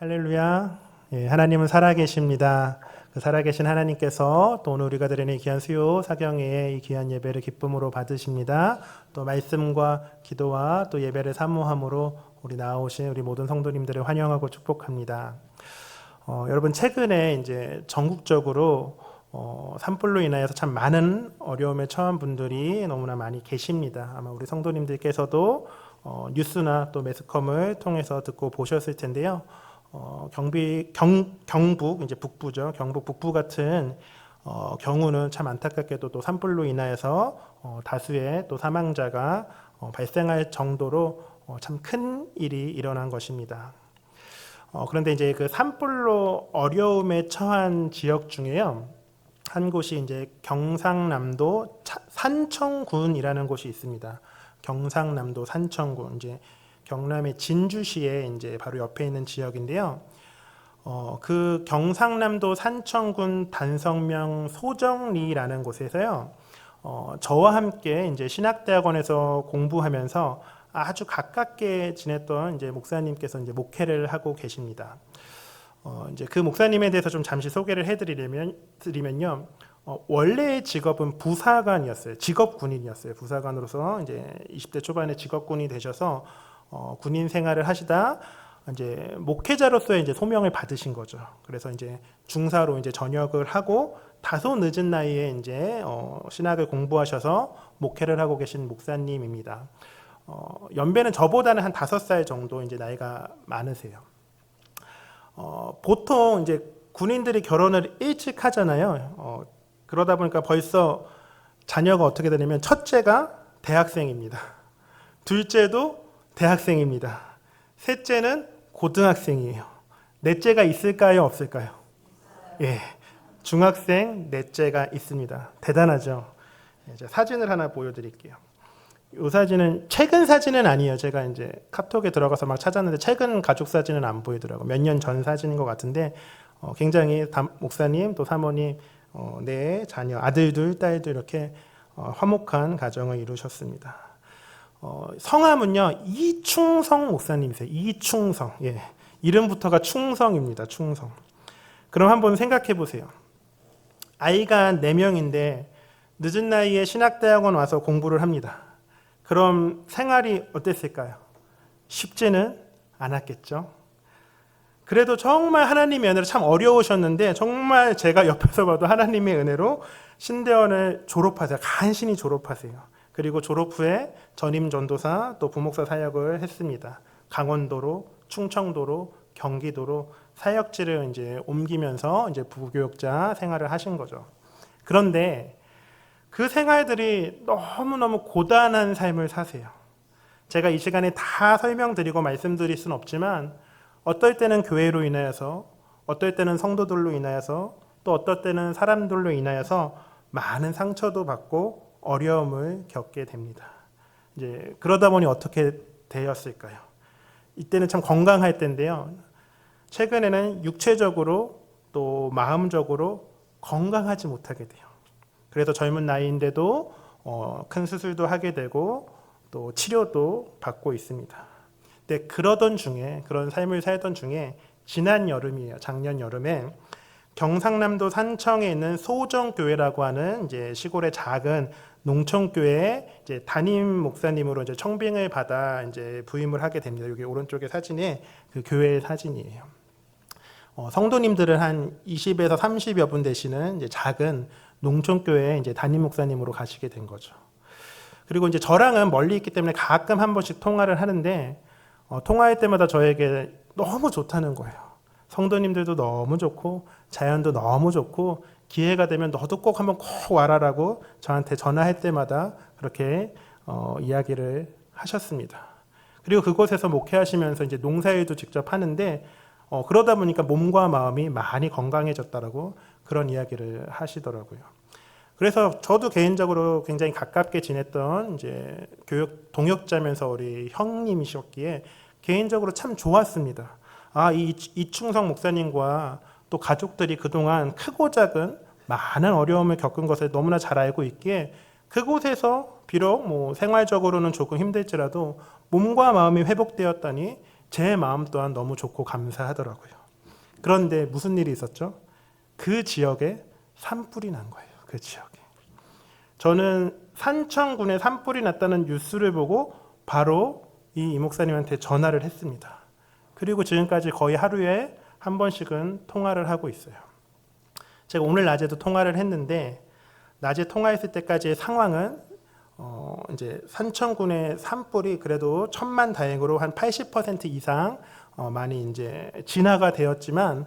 할렐루야. 예, 하나님은 살아계십니다. 그 살아계신 하나님께서 또 오늘 우리가 드리는 이 귀한 수요 사경의 이 귀한 예배를 기쁨으로 받으십니다. 또 말씀과 기도와 또 예배를 사모함으로 우리 나오신 우리 모든 성도님들을 환영하고 축복합니다. 어, 여러분 최근에 이제 전국적으로 어, 산불로 인하여서 참 많은 어려움에 처한 분들이 너무나 많이 계십니다. 아마 우리 성도님들께서도 어, 뉴스나 또 매스컴을 통해서 듣고 보셨을 텐데요. 어, 경비 경 경북 이제 북부죠. 경북 북부 같은 어, 경우는 참 안타깝게도 또 산불로 인하여서 어, 다수의 또 사망자가 어, 발생할 정도로 어, 참큰 일이 일어난 것입니다. 어, 그런데 이제 그 산불로 어려움에 처한 지역 중에요. 한 곳이 이제 경상남도 차- 산청군이라는 곳이 있습니다. 경상남도 산청군 이제 경남의 진주시에 이제 바로 옆에 있는 지역인데요. 어, 그 경상남도 산청군 단성명 소정리라는 곳에서요. 어, 저와 함께 이제 신학대학원에서 공부하면서 아주 가깝게 지냈던 이제 목사님께서 이제 목회를 하고 계십니다. 어, 이제 그 목사님에 대해서 좀 잠시 소개를 해드리려면 드리면요. 어, 원래의 직업은 부사관이었어요. 직업 군인이었어요. 부사관으로서 이제 20대 초반에 직업 군이 되셔서 어, 군인 생활을 하시다 이제 목회자로서의 이제 소명을 받으신 거죠. 그래서 이제 중사로 이제 전역을 하고 다소 늦은 나이에 이제 어, 신학을 공부하셔서 목회를 하고 계신 목사님입니다. 어, 연배는 저보다는 한 다섯 살 정도 이제 나이가 많으세요. 어, 보통 이제 군인들이 결혼을 일찍 하잖아요. 어, 그러다 보니까 벌써 자녀가 어떻게 되냐면 첫째가 대학생입니다. 둘째도 대학생입니다. 셋째는 고등학생이에요. 넷째가 있을까요, 없을까요? 예. 중학생 넷째가 있습니다. 대단하죠. 예, 사진을 하나 보여드릴게요. 이 사진은 최근 사진은 아니에요. 제가 이제 카톡에 들어가서 막 찾았는데 최근 가족 사진은 안 보이더라고. 몇년 전 사진인 것 같은데 어, 굉장히 담- 목사님 또 사모님 어, 네 자녀 아들들 딸들 이렇게 어, 화목한 가정을 이루셨습니다. 어, 성함은요 이충성 목사님이세요. 이충성. 예. 이름부터가 충성입니다. 충성. 그럼 한번 생각해 보세요. 아이가 4명인데 늦은 나이에 신학대학원 와서 공부를 합니다. 그럼 생활이 어땠을까요? 쉽지는 않았겠죠. 그래도 정말 하나님의 은혜로 참 어려우셨는데 정말 제가 옆에서 봐도 하나님의 은혜로 신대원을 졸업하세요. 간신히 졸업하세요. 그리고 졸업 후에 전임 전도사 또 부목사 사역을 했습니다. 강원도로, 충청도로, 경기도로 사역지를 이제 옮기면서 이제 부교육자 생활을 하신 거죠. 그런데 그 생활들이 너무너무 고단한 삶을 사세요. 제가 이 시간에 다 설명드리고 말씀드릴 수는 없지만 어떨 때는 교회로 인하여서 어떨 때는 성도들로 인하여서 또 어떨 때는 사람들로 인하여서 많은 상처도 받고 어려움을 겪게 됩니다. 이제 그러다 보니 어떻게 되었을까요? 이때는 참 건강할 때인데요. 최근에는 육체적으로 또 마음적으로 건강하지 못하게 돼요. 그래서 젊은 나이인데도 어, 큰 수술도 하게 되고 또 치료도 받고 있습니다. 근데 그러던 중에 그런 삶을 살던 중에 지난 여름이에요. 작년 여름에 경상남도 산청에 있는 소정교회라고 하는 이제 시골의 작은 농촌교회에 이제 담임 목사님으로 이제 청빙을 받아 이제 부임을 하게 됩니다. 여기 오른쪽에 사진에 그 교회의 사진이에요. 어, 성도님들은 한 20에서 30여 분 되시는 이제 작은 농촌교회 이제 담임 목사님으로 가시게 된 거죠. 그리고 이제 저랑은 멀리 있기 때문에 가끔 한 번씩 통화를 하는데 어, 통화할 때마다 저에게 너무 좋다는 거예요. 성도님들도 너무 좋고 자연도 너무 좋고 기회가 되면 너도 꼭 한번 꼭 와라라고 저한테 전화할 때마다 그렇게 어, 이야기를 하셨습니다. 그리고 그곳에서 목회하시면서 이제 농사일도 직접 하는데 어, 그러다 보니까 몸과 마음이 많이 건강해졌다라고 그런 이야기를 하시더라고요. 그래서 저도 개인적으로 굉장히 가깝게 지냈던 이제 교육 동역자면서 우리 형님이셨기에 개인적으로 참 좋았습니다. 아, 이 이충성 목사님과 또 가족들이 그동안 크고 작은 많은 어려움을 겪은 것을 너무나 잘 알고 있기에 그곳에서 비록 뭐 생활적으로는 조금 힘들지라도 몸과 마음이 회복되었다니 제 마음 또한 너무 좋고 감사하더라고요. 그런데 무슨 일이 있었죠? 그 지역에 산불이 난 거예요. 그 지역에. 저는 산청군에 산불이 났다는 뉴스를 보고 바로 이 이목사님한테 전화를 했습니다. 그리고 지금까지 거의 하루에 한 번씩은 통화를 하고 있어요. 제가 오늘 낮에도 통화를 했는데 낮에 통화했을 때까지의 상황은 어 이제 산청군의 산불이 그래도 천만 다행으로 한 80% 이상 어 많이 이제 진화가 되었지만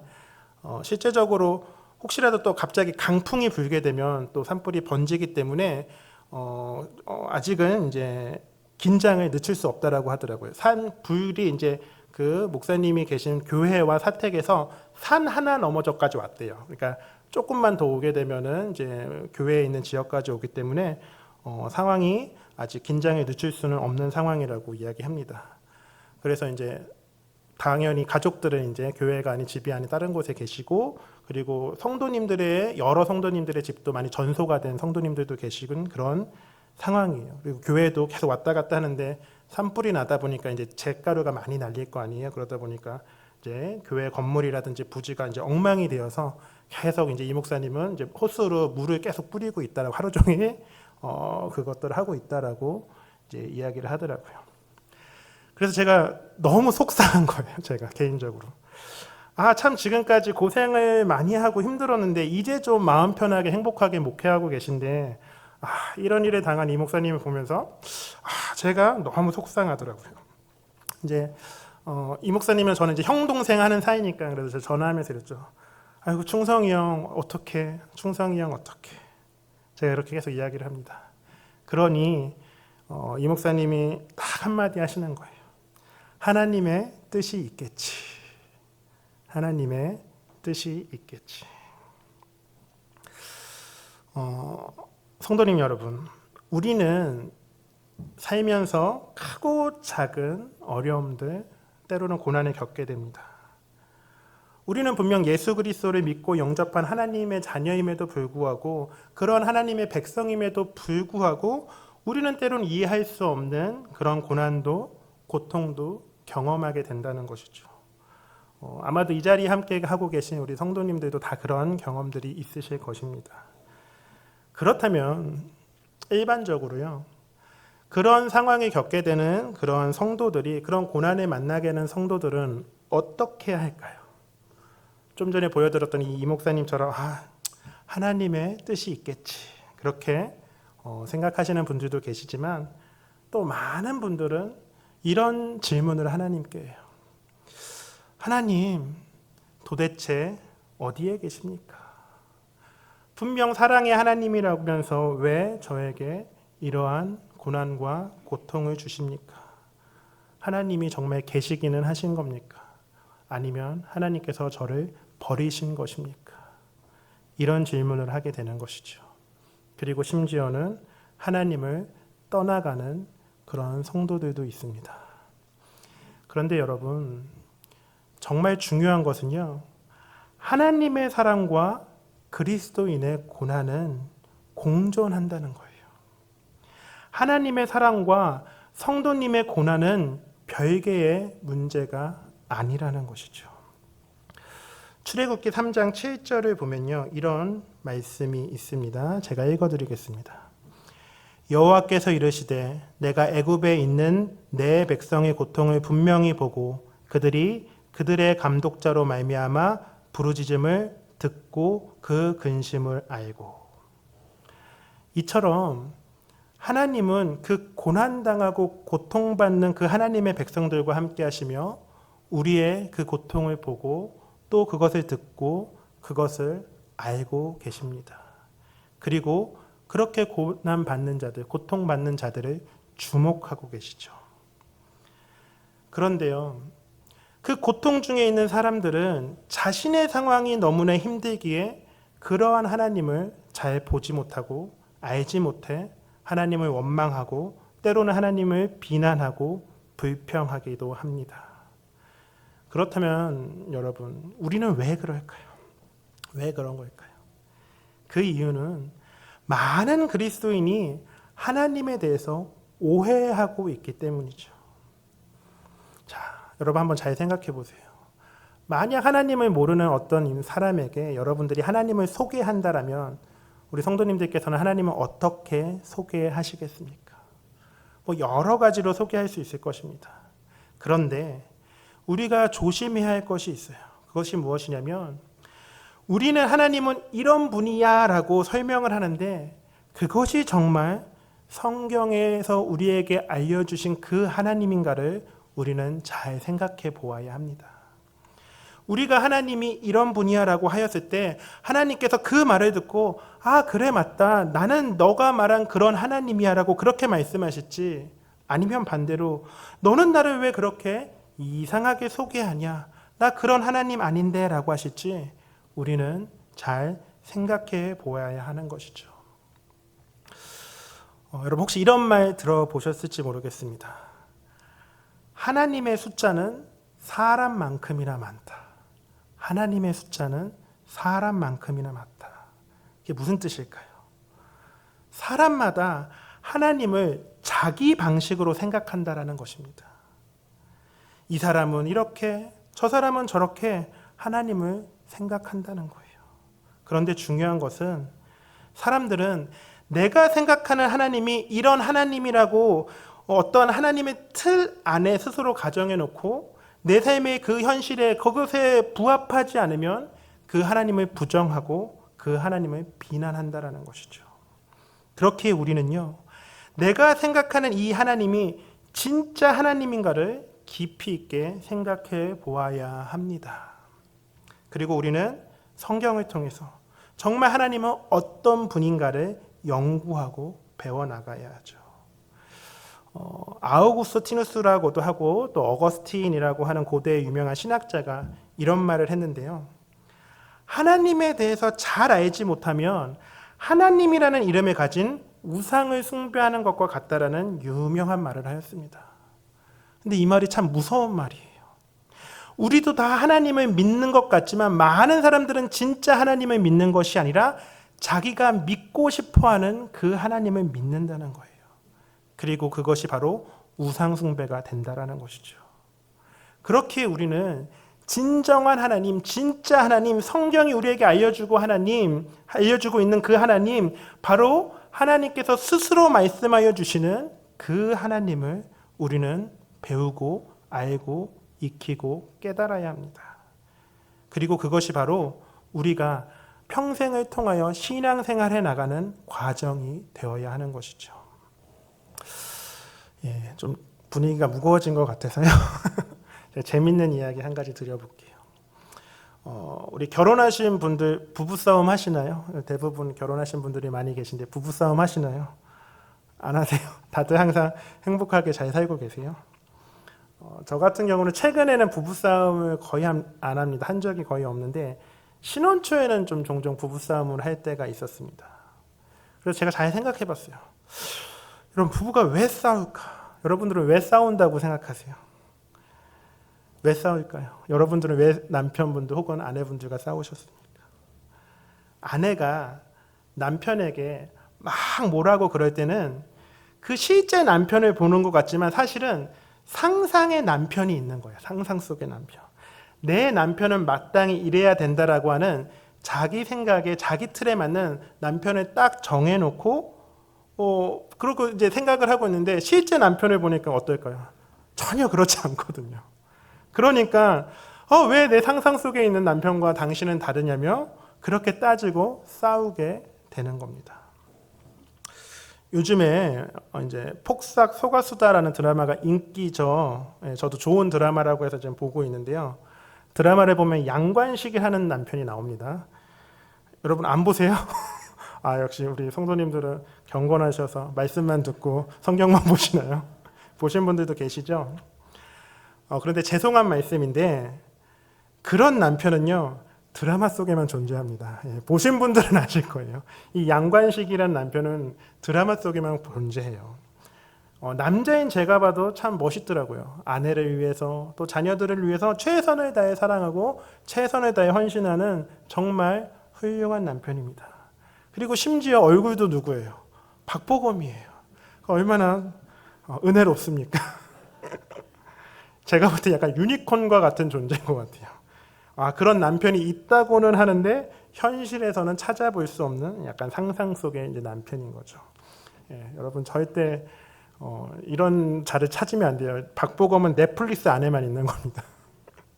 어 실제적으로 혹시라도 또 갑자기 강풍이 불게 되면 또 산불이 번지기 때문에 어, 어, 아직은 이제 긴장을 늦출 수 없다라고 하더라고요. 산 불이 이제 그 목사님이 계신 교회와 사택에서 산 하나 넘어저까지 왔대요. 그러니까 조금만 더 오게 되면은 이제 교회에 있는 지역까지 오기 때문에 어, 상황이 아직 긴장을 늦출 수는 없는 상황이라고 이야기합니다. 그래서 이제 당연히 가족들은 이제 교회가 아닌 집이 아닌 다른 곳에 계시고 그리고 성도님들의 여러 성도님들의 집도 많이 전소가 된 성도님들도 계시군 그런 상황이에요. 그리고 교회도 계속 왔다 갔다 하는데 산불이 나다 보니까 이제 잿가루가 많이 날릴 거 아니에요. 그러다 보니까 이제 교회 건물이라든지 부지가 이제 엉망이 되어서 계속 이제 이 목사님은 이제 호스로 물을 계속 뿌리고 있다라고 하루 종일 어 그것들을 하고 있다라고 이제 이야기를 하더라고요. 그래서 제가 너무 속상한 거예요. 제가 개인적으로. 아, 참 지금까지 고생을 많이 하고 힘들었는데 이제 좀 마음 편하게 행복하게 목회하고 계신데 아, 이런 일에 당한 이 목사님을 보면서 아, 제가 너무 속상하더라고요. 이제 어, 이 목사님은 저는 이제 형 동생 하는 사이니까 그래서 제가 전화하면서 이랬죠. 아이고 충성이 형 어떻게? 충성이 형 어떻게? 제가 이렇게 계속 이야기를 합니다. 그러니 어, 이 목사님이 딱 한마디 하시는 거예요. 하나님의 뜻이 있겠지. 하나님의 뜻이 있겠지. 어, 성도님 여러분, 우리는 살면서 크고 작은 어려움들, 때로는 고난을 겪게 됩니다. 우리는 분명 예수 그리스도를 믿고 영접한 하나님의 자녀임에도 불구하고 그런 하나님의 백성임에도 불구하고 우리는 때로는 이해할 수 없는 그런 고난도 고통도 경험하게 된다는 것이죠. 어, 아마도 이 자리에 함께 하고 계신 우리 성도님들도 다 그런 경험들이 있으실 것입니다. 그렇다면 일반적으로요. 그런 상황을 겪게 되는 그런 성도들이 그런 고난을 만나게 되는 성도들은 어떻게 할까요? 좀 전에 보여드렸던 이 목사님처럼 아, 하나님의 뜻이 있겠지 그렇게 어, 생각하시는 분들도 계시지만 또 많은 분들은 이런 질문을 하나님께 해요. 하나님, 도대체 어디에 계십니까? 분명 사랑의 하나님이라면서 왜 저에게 이러한 고난과 고통을 주십니까? 하나님이 정말 계시기는 하신 겁니까? 아니면 하나님께서 저를 버리신 것입니까? 이런 질문을 하게 되는 것이죠. 그리고 심지어는 하나님을 떠나가는 그런 성도들도 있습니다. 그런데 여러분, 정말 중요한 것은요, 하나님의 사랑과 그리스도인의 고난은 공존한다는 거예요. 하나님의 사랑과 성도님의 고난은 별개의 문제가 아니라는 것이죠. 출애굽기 3장 7절을 보면요. 이런 말씀이 있습니다. 제가 읽어 드리겠습니다. 여호와께서 이르시되 내가 애굽에 있는 내 백성의 고통을 분명히 보고 그들이 그들의 감독자로 말미암아 부르짖음을 듣고 그 근심을 알고 이처럼 하나님은 그 고난당하고 고통받는 그 하나님의 백성들과 함께 하시며 우리의 그 고통을 보고 또 그것을 듣고 그것을 알고 계십니다. 그리고 그렇게 고난 받는 자들, 고통 받는 자들을 주목하고 계시죠. 그런데요. 그 고통 중에 있는 사람들은 자신의 상황이 너무나 힘들기에 그러한 하나님을 잘 보지 못하고 알지 못해 하나님을 원망하고 때로는 하나님을 비난하고 불평하기도 합니다. 그렇다면 여러분, 우리는 왜 그럴까요? 왜 그런 걸까요? 그 이유는 많은 그리스도인이 하나님에 대해서 오해하고 있기 때문이죠. 자, 여러분 한번 잘 생각해 보세요. 만약 하나님을 모르는 어떤 사람에게 여러분들이 하나님을 소개한다라면 우리 성도님들께서는 하나님을 어떻게 소개하시겠습니까? 뭐 여러 가지로 소개할 수 있을 것입니다. 그런데 우리가 조심해야 할 것이 있어요. 그것이 무엇이냐면 우리는 하나님은 이런 분이야라고 설명을 하는데 그것이 정말 성경에서 우리에게 알려주신 그 하나님인가를 우리는 잘 생각해 보아야 합니다. 우리가 하나님이 이런 분이야라고 하였을 때 하나님께서 그 말을 듣고 아 그래 맞다 나는 너가 말한 그런 하나님이야라고 그렇게 말씀하실지 아니면 반대로 너는 나를 왜 그렇게 이상하게 소개하냐 나 그런 하나님 아닌데라고 하실지 우리는 잘 생각해 보아야 하는 것이죠. 어, 여러분 혹시 이런 말 들어보셨을지 모르겠습니다. 하나님의 숫자는 사람만큼이나 많다. 하나님의 숫자는 사람만큼이나 많다. 이게 무슨 뜻일까요? 사람마다 하나님을 자기 방식으로 생각한다라는 것입니다. 이 사람은 이렇게, 저 사람은 저렇게 하나님을 생각한다는 거예요. 그런데 중요한 것은 사람들은 내가 생각하는 하나님이 이런 하나님이라고 어떤 하나님의 틀 안에 스스로 가정해 놓고 내 삶의 그 현실에 그것에 부합하지 않으면 그 하나님을 부정하고 그 하나님을 비난한다라는 것이죠. 그렇게 우리는요, 내가 생각하는 이 하나님이 진짜 하나님인가를 깊이 있게 생각해 보아야 합니다. 그리고 우리는 성경을 통해서 정말 하나님은 어떤 분인가를 연구하고 배워나가야 하죠. 어, 아우구스티누스라고도 하고 또 어거스틴이라고 하는 고대의 유명한 신학자가 이런 말을 했는데요. 하나님에 대해서 잘 알지 못하면 하나님이라는 이름을 가진 우상을 숭배하는 것과 같다라는 유명한 말을 하였습니다. 근데 이 말이 참 무서운 말이에요. 우리도 다 하나님을 믿는 것 같지만 많은 사람들은 진짜 하나님을 믿는 것이 아니라 자기가 믿고 싶어 하는 그 하나님을 믿는다는 거예요. 그리고 그것이 바로 우상숭배가 된다라는 것이죠. 그렇게 우리는 진정한 하나님, 진짜 하나님, 성경이 우리에게 알려주고 하나님, 알려주고 있는 그 하나님, 바로 하나님께서 스스로 말씀하여 주시는 그 하나님을 우리는 배우고 알고 익히고 깨달아야 합니다. 그리고 그것이 바로 우리가 평생을 통하여 신앙생활해 나가는 과정이 되어야 하는 것이죠. 예, 좀 분위기가 무거워진 것 같아서요. 재밌는 이야기 한 가지 드려볼게요. 어, 우리 결혼하신 분들 부부싸움 하시나요? 대부분 결혼하신 분들이 많이 계신데 부부싸움 하시나요? 안 하세요? 다들 항상 행복하게 잘 살고 계세요? 어, 저 같은 경우는 최근에는 부부싸움을 거의 안 합니다. 한 적이 거의 없는데 신혼 초에는 좀 종종 부부싸움을 할 때가 있었습니다. 그래서 제가 잘 생각해 봤어요. 여러분, 부부가 왜 싸울까? 여러분들은 왜 싸운다고 생각하세요? 왜 싸울까요? 여러분들은 왜 남편분들 혹은 아내분들과 싸우셨습니까? 아내가 남편에게 막 뭐라고 그럴 때는 그 실제 남편을 보는 것 같지만 사실은 상상의 남편이 있는 거예요. 상상 속의 남편. 내 남편은 마땅히 이래야 된다라고 하는 자기 생각에 자기 틀에 맞는 남편을 딱 정해놓고 어 그러고 이제 생각을 하고 있는데 실제 남편을 보니까 어떨까요? 전혀 그렇지 않거든요. 그러니까 어, 왜 내 상상 속에 있는 남편과 당신은 다르냐며 그렇게 따지고 싸우게 되는 겁니다. 요즘에 어, 이제 폭삭 소가수다라는 드라마가 인기죠. 예, 저도 좋은 드라마라고 해서 지금 보고 있는데요. 드라마를 보면 양관식이 하는 남편이 나옵니다. 여러분 안 보세요? 아 역시 우리 성도님들은 경건하셔서 말씀만 듣고 성경만 보시나요? 보신 분들도 계시죠? 어, 그런데 죄송한 말씀인데 그런 남편은요 드라마 속에만 존재합니다. 예, 보신 분들은 아실 거예요. 이 양관식이란 남편은 드라마 속에만 존재해요. 어, 남자인 제가 봐도 참 멋있더라고요. 아내를 위해서 또 자녀들을 위해서 최선을 다해 사랑하고 최선을 다해 헌신하는 정말 훌륭한 남편입니다. 그리고 심지어 얼굴도 누구예요? 박보검이에요. 얼마나 어, 은혜롭습니까? 제가 볼 때 약간 유니콘과 같은 존재인 것 같아요. 아, 그런 남편이 있다고는 하는데 현실에서는 찾아볼 수 없는 약간 상상 속의 이제 남편인 거죠. 예, 여러분 절대 어, 이런 자를 찾으면 안 돼요. 박보검은 넷플릭스 안에만 있는 겁니다.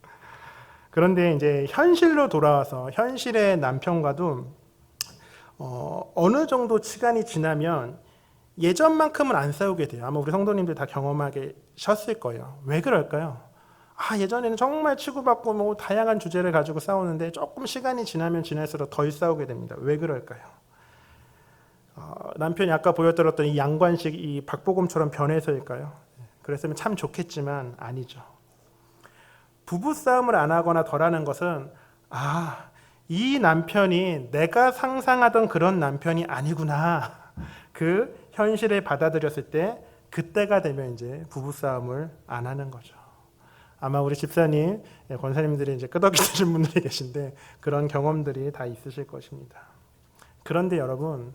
그런데 이제 현실로 돌아와서 현실의 남편과도 어, 어느 정도 시간이 지나면 예전만큼은 안 싸우게 돼요. 아마 우리 성도님들 다 경험하게 셨을 거예요. 왜 그럴까요? 아, 예전에는 정말 치고받고 뭐 다양한 주제를 가지고 싸우는데 조금 시간이 지나면 지날수록 덜 싸우게 됩니다. 왜 그럴까요? 어, 남편이 아까 보여드렸던 이 양관식 이 박보검처럼 변해서일까요? 그랬으면 참 좋겠지만 아니죠. 부부 싸움을 안 하거나 덜 하는 것은 아, 이 남편이 내가 상상하던 그런 남편이 아니구나. 그 현실을 받아들였을 때 그때가 되면 이제 부부 싸움을 안 하는 거죠. 아마 우리 집사님, 예, 권사님들이 이제 끄덕이시는 분들이 계신데 그런 경험들이 다 있으실 것입니다. 그런데 여러분,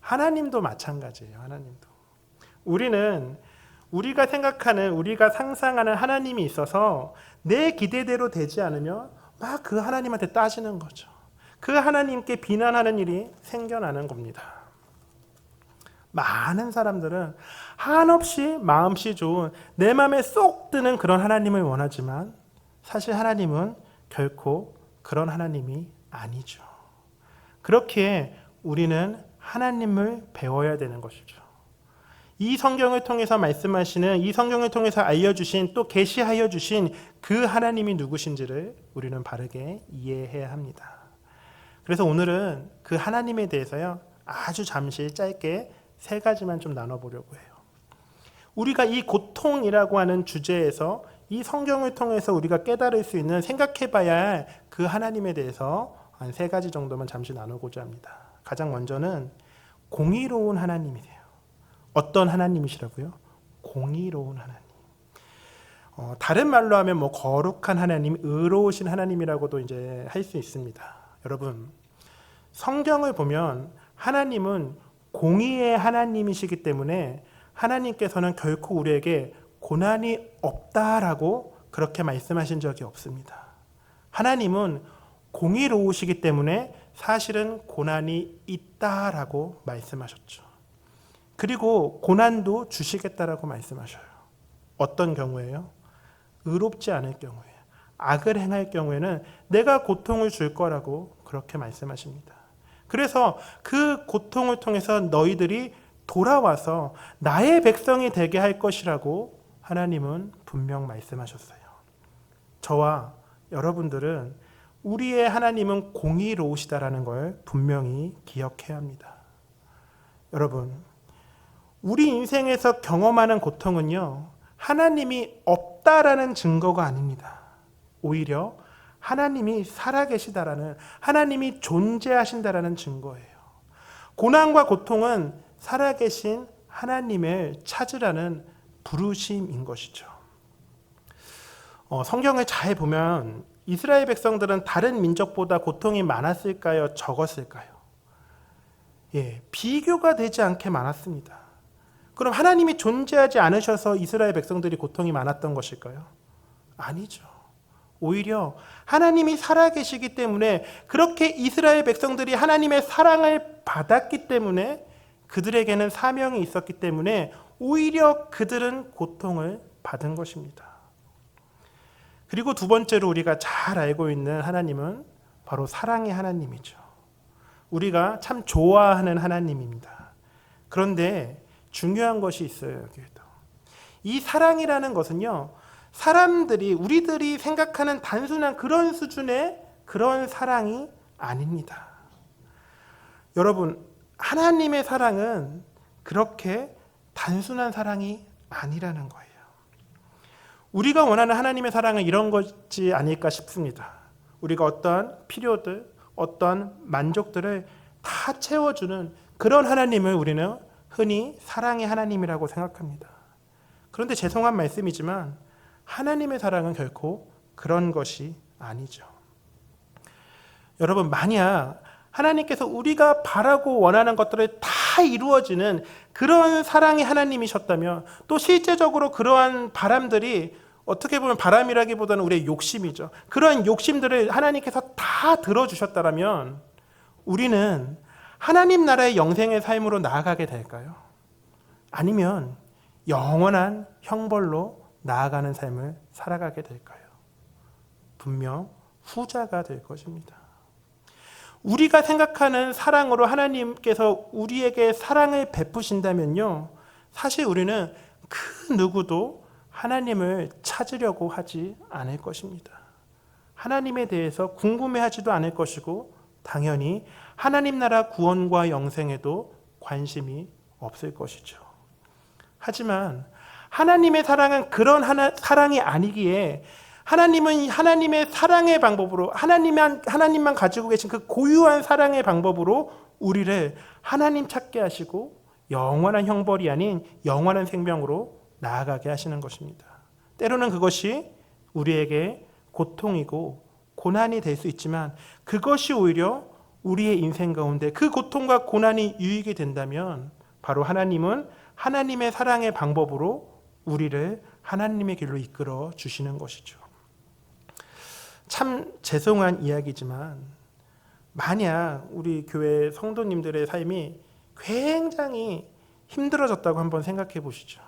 하나님도 마찬가지예요. 하나님도. 우리는 우리가 생각하는, 우리가 상상하는 하나님이 있어서 내 기대대로 되지 않으면 막 그 하나님한테 따지는 거죠. 그 하나님께 비난하는 일이 생겨나는 겁니다. 많은 사람들은 한없이 마음씨 좋은 내 마음에 쏙 드는 그런 하나님을 원하지만 사실 하나님은 결코 그런 하나님이 아니죠. 그렇게 우리는 하나님을 배워야 되는 것이죠. 이 성경을 통해서 말씀하시는 이 성경을 통해서 알려주신 또 계시하여 주신 그 하나님이 누구신지를 우리는 바르게 이해해야 합니다. 그래서 오늘은 그 하나님에 대해서요 아주 잠시 짧게 세 가지만 좀 나눠보려고 해요. 우리가 이 고통이라고 하는 주제에서 이 성경을 통해서 우리가 깨달을 수 있는 생각해봐야 할 그 하나님에 대해서 한 세 가지 정도만 잠시 나누고자 합니다. 가장 먼저는 공의로운 하나님이세요. 어떤 하나님이시라고요? 공의로운 하나님. 어, 다른 말로 하면 뭐 거룩한 하나님, 의로우신 하나님이라고도 이제 할 수 있습니다. 여러분, 성경을 보면 하나님은 공의의 하나님이시기 때문에 하나님께서는 결코 우리에게 고난이 없다라고 그렇게 말씀하신 적이 없습니다. 하나님은 공의로우시기 때문에 사실은 고난이 있다라고 말씀하셨죠. 그리고 고난도 주시겠다라고 말씀하셔요. 어떤 경우에요? 의롭지 않을 경우에, 악을 행할 경우에는 내가 고통을 줄 거라고 그렇게 말씀하십니다. 그래서 그 고통을 통해서 너희들이 돌아와서 나의 백성이 되게 할 것이라고 하나님은 분명 말씀하셨어요. 저와 여러분들은 우리의 하나님은 공의로우시다라는 걸 분명히 기억해야 합니다. 여러분, 우리 인생에서 경험하는 고통은요, 하나님이 없다라는 증거가 아닙니다. 오히려 하나님이 살아계시다라는, 하나님이 존재하신다라는 증거예요. 고난과 고통은 살아계신 하나님을 찾으라는 부르심인 것이죠. 어, 성경을 잘 보면 이스라엘 백성들은 다른 민족보다 고통이 많았을까요? 적었을까요? 예, 비교가 되지 않게 많았습니다. 그럼 하나님이 존재하지 않으셔서 이스라엘 백성들이 고통이 많았던 것일까요? 아니죠. 오히려 하나님이 살아계시기 때문에 그렇게 이스라엘 백성들이 하나님의 사랑을 받았기 때문에 그들에게는 사명이 있었기 때문에 오히려 그들은 고통을 받은 것입니다. 그리고 두 번째로 우리가 잘 알고 있는 하나님은 바로 사랑의 하나님이죠. 우리가 참 좋아하는 하나님입니다. 그런데 중요한 것이 있어요, 여기에도. 이 사랑이라는 것은요, 사람들이, 우리들이 생각하는 단순한 그런 수준의 그런 사랑이 아닙니다. 여러분, 하나님의 사랑은 그렇게 단순한 사랑이 아니라는 거예요. 우리가 원하는 하나님의 사랑은 이런 것이 아닐까 싶습니다. 우리가 어떤 필요들, 어떤 만족들을 다 채워주는 그런 하나님을 우리는 흔히 사랑의 하나님이라고 생각합니다. 그런데 죄송한 말씀이지만 하나님의 사랑은 결코 그런 것이 아니죠. 여러분, 만약 하나님께서 우리가 바라고 원하는 것들을 다 이루어지는 그런 사랑의 하나님이셨다면 또 실제적으로 그러한 바람들이 어떻게 보면 바람이라기보다는 우리의 욕심이죠. 그런 욕심들을 하나님께서 다 들어주셨다면 우리는 하나님 나라의 영생의 삶으로 나아가게 될까요? 아니면 영원한 형벌로 나아가는 삶을 살아가게 될까요? 분명 후자가 될 것입니다. 우리가 생각하는 사랑으로 하나님께서 우리에게 사랑을 베푸신다면요. 사실 우리는 그 누구도 하나님을 찾으려고 하지 않을 것입니다. 하나님에 대해서 궁금해하지도 않을 것이고 당연히 하나님 나라 구원과 영생에도 관심이 없을 것이죠. 하지만 하나님의 사랑은 그런 하나, 사랑이 아니기에 하나님은 하나님의 사랑의 방법으로 하나님만 하나님만 가지고 계신 그 고유한 사랑의 방법으로 우리를 하나님 찾게 하시고 영원한 형벌이 아닌 영원한 생명으로 나아가게 하시는 것입니다. 때로는 그것이 우리에게 고통이고 고난이 될 수 있지만 그것이 오히려 우리의 인생 가운데 그 고통과 고난이 유익이 된다면 바로 하나님은 하나님의 사랑의 방법으로 우리를 하나님의 길로 이끌어 주시는 것이죠. 참 죄송한 이야기지만 만약 우리 교회 성도님들의 삶이 굉장히 힘들어졌다고 한번 생각해 보시죠.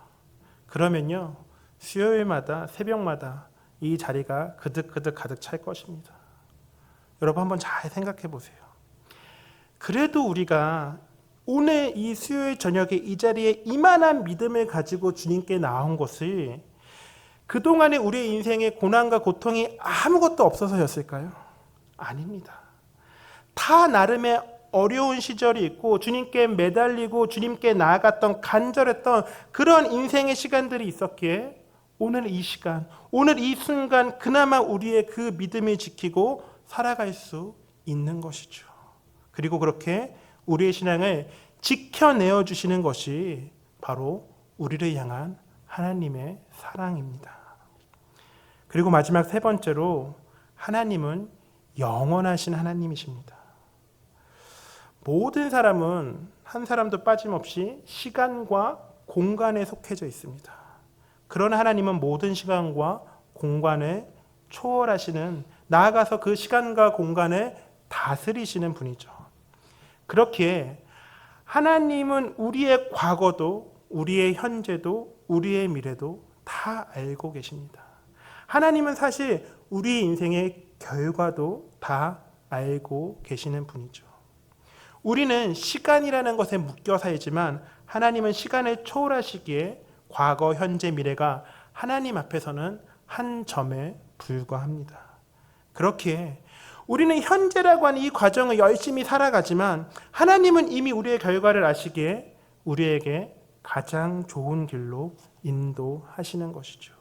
그러면요. 수요일마다 새벽마다 이 자리가 그득그득 가득 찰 것입니다. 여러분 한번 잘 생각해 보세요. 그래도 우리가 오늘 이 수요일 저녁에 이 자리에 이만한 믿음을 가지고 주님께 나온 것을 그동안의 우리의 인생에 고난과 고통이 아무것도 없어서였을까요? 아닙니다. 다 나름의 어려운 시절이 있고 주님께 매달리고 주님께 나아갔던 간절했던 그런 인생의 시간들이 있었기에 오늘 이 시간, 오늘 이 순간 그나마 우리의 그 믿음을 지키고 살아갈 수 있는 것이죠. 그리고 그렇게 우리의 신앙을 지켜내어 주시는 것이 바로 우리를 향한 하나님의 사랑입니다. 그리고 마지막 세 번째로 하나님은 영원하신 하나님이십니다. 모든 사람은 한 사람도 빠짐없이 시간과 공간에 속해져 있습니다. 그러나 하나님은 모든 시간과 공간을 초월하시는 나아가서 그 시간과 공간을 다스리시는 분이죠. 그렇기에 하나님은 우리의 과거도 우리의 현재도 우리의 미래도 다 알고 계십니다. 하나님은 사실 우리 인생의 결과도 다 알고 계시는 분이죠. 우리는 시간이라는 것에 묶여 살지만 하나님은 시간을 초월하시기에 과거, 현재, 미래가 하나님 앞에서는 한 점에 불과합니다. 그렇기에 우리는 현재라고 하는 이 과정을 열심히 살아가지만 하나님은 이미 우리의 결과를 아시기에 우리에게 가장 좋은 길로 인도하시는 것이죠.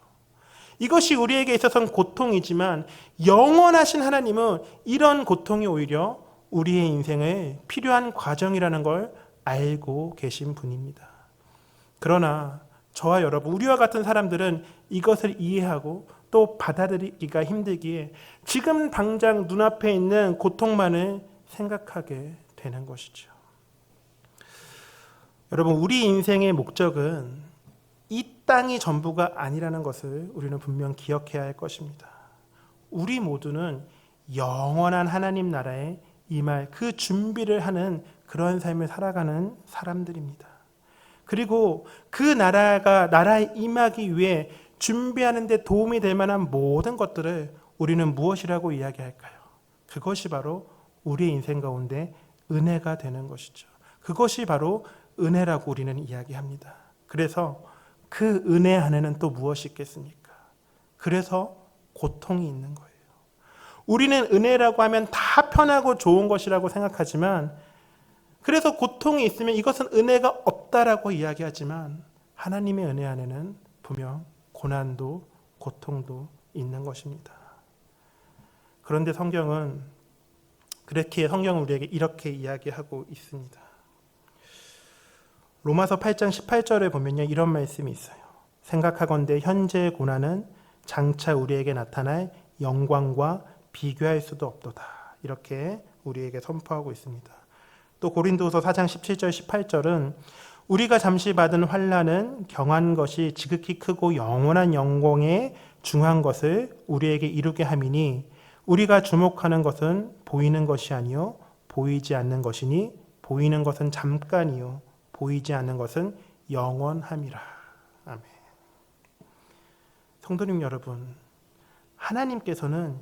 이것이 우리에게 있어서는 고통이지만 영원하신 하나님은 이런 고통이 오히려 우리의 인생에 필요한 과정이라는 걸 알고 계신 분입니다. 그러나 저와 여러분, 우리와 같은 사람들은 이것을 이해하고 또 받아들이기가 힘들기에 지금 당장 눈앞에 있는 고통만을 생각하게 되는 것이죠. 여러분, 우리 인생의 목적은 이 땅이 전부가 아니라는 것을 우리는 분명 기억해야 할 것입니다. 우리 모두는 영원한 하나님 나라에 임할 그 준비를 하는 그런 삶을 살아가는 사람들입니다. 그리고 그 나라가 나라에 임하기 위해 준비하는 데 도움이 될 만한 모든 것들을 우리는 무엇이라고 이야기할까요? 그것이 바로 우리의 인생 가운데 은혜가 되는 것이죠. 그것이 바로 은혜라고 우리는 이야기합니다. 그래서 그 은혜 안에는 또 무엇이 있겠습니까? 그래서 고통이 있는 거예요. 우리는 은혜라고 하면 다 편하고 좋은 것이라고 생각하지만 그래서 고통이 있으면 이것은 은혜가 없다라고 이야기하지만 하나님의 은혜 안에는 분명 고난도 고통도 있는 것입니다. 그런데 성경은 그렇게 성경은 우리에게 이렇게 이야기하고 있습니다. 로마서 8장 18절에 보면요. 이런 말씀이 있어요. 생각하건대 현재의 고난은 장차 우리에게 나타날 영광과 비교할 수도 없도다. 이렇게 우리에게 선포하고 있습니다. 또 고린도서 4장 17절 18절은 우리가 잠시 받은 환란은 경한 것이 지극히 크고 영원한 영광의 중한 것을 우리에게 이루게 함이니 우리가 주목하는 것은 보이는 것이 아니요 보이지 않는 것이니 보이는 것은 잠깐이요 보이지 않는 것은 영원함이라. 아멘. 성도님 여러분, 하나님께서는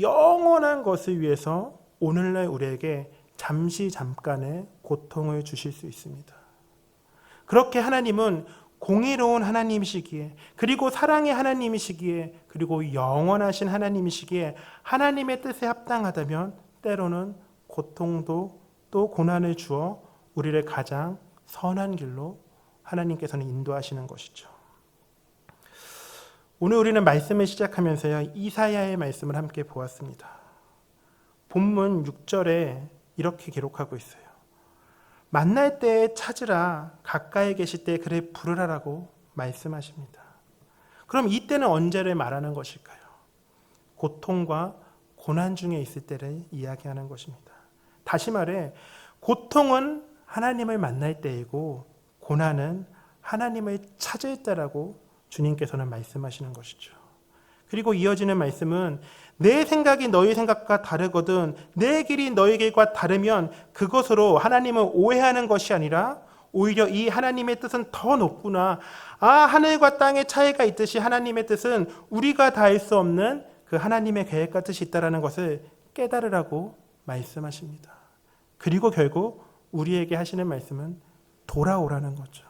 영원한 것을 위해서 오늘날 우리에게 잠시 잠깐의 고통을 주실 수 있습니다. 그렇게 하나님은 공의로운 하나님이시기에 그리고 사랑의 하나님이시기에 그리고 영원하신 하나님이시기에 하나님의 뜻에 합당하다면 때로는 고통도 또 고난을 주어 우리를 가장 선한 길로 하나님께서는 인도하시는 것이죠. 오늘 우리는 말씀을 시작하면서요. 이사야의 말씀을 함께 보았습니다. 본문 6절에 이렇게 기록하고 있어요. 만날 때 찾으라 가까이 계실 때 그래 부르라라고 말씀하십니다. 그럼 이때는 언제를 말하는 것일까요? 고통과 고난 중에 있을 때를 이야기하는 것입니다. 다시 말해 고통은 하나님을 만날 때이고 고난은 하나님을 찾을 때라고 주님께서는 말씀하시는 것이죠. 그리고 이어지는 말씀은 내 생각이 너희 생각과 다르거든 내 길이 너희 길과 다르면 그것으로 하나님을 오해하는 것이 아니라 오히려 이 하나님의 뜻은 더 높구나. 아, 하늘과 땅의 차이가 있듯이 하나님의 뜻은 우리가 다할수 없는 그 하나님의 계획과 뜻이 있다라는 것을 깨달으라고 말씀하십니다. 그리고 결국 우리에게 하시는 말씀은 돌아오라는 거죠.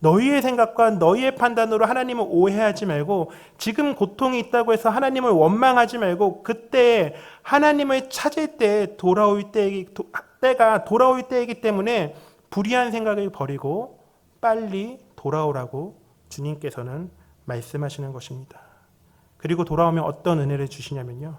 너희의 생각과 너희의 판단으로 하나님을 오해하지 말고 지금 고통이 있다고 해서 하나님을 원망하지 말고 그때 하나님을 찾을 때 돌아올 때 때가 돌아올 때이기 때문에 불의한 생각을 버리고 빨리 돌아오라고 주님께서는 말씀하시는 것입니다. 그리고 돌아오면 어떤 은혜를 주시냐면요.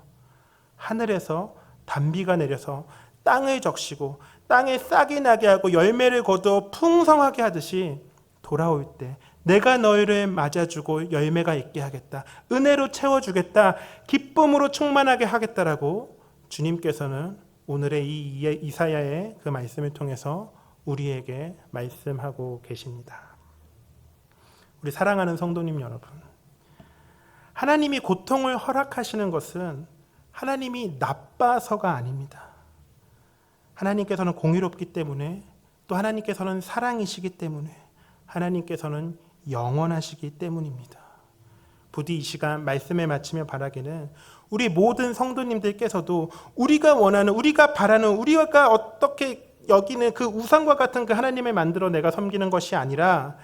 하늘에서 단비가 내려서 땅을 적시고 땅에 싹이 나게 하고 열매를 거두어 풍성하게 하듯이 돌아올 때 내가 너희를 맞아주고 열매가 있게 하겠다. 은혜로 채워주겠다. 기쁨으로 충만하게 하겠다라고 주님께서는 오늘의 이 이사야의 그 말씀을 통해서 우리에게 말씀하고 계십니다. 우리 사랑하는 성도님 여러분. 하나님이 고통을 허락하시는 것은 하나님이 나빠서가 아닙니다. 하나님께서는 공의롭기 때문에 또 하나님께서는 사랑이시기 때문에 하나님께서는 영원하시기 때문입니다. 부디 이 시간 말씀에 마치며 바라기는 우리 모든 성도님들께서도 우리가 원하는 우리가 바라는 우리가 어떻게 여기는 그 우상과 같은 그 하나님을 만들어 내가 섬기는 것이 아니라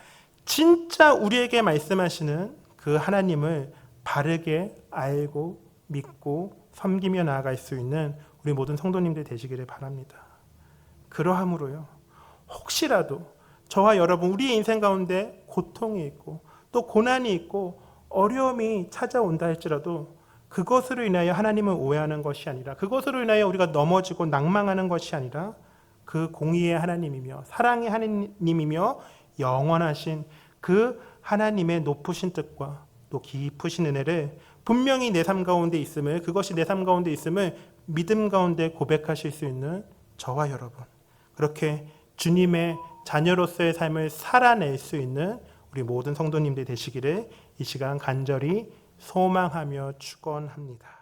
진짜 우리에게 말씀하시는 그 하나님을 바르게 알고 믿고 섬기며 나아갈 수 있는 우리 모든 성도님들 되시기를 바랍니다. 그러함으로요. 혹시라도 저와 여러분 우리의 인생 가운데 고통이 있고 또 고난이 있고 어려움이 찾아온다 할지라도 그것으로 인하여 하나님을 오해하는 것이 아니라 그것으로 인하여 우리가 넘어지고 낭망하는 것이 아니라 그 공의의 하나님이며 사랑의 하나님이며 영원하신 그 하나님의 높으신 뜻과 또 깊으신 은혜를 분명히 내 삶 가운데 있음을 그것이 내 삶 가운데 있음을 믿음 가운데 고백하실 수 있는 저와 여러분. 그렇게 주님의 자녀로서의 삶을 살아낼 수 있는 우리 모든 성도님들 되시기를 이 시간 간절히 소망하며 축원합니다.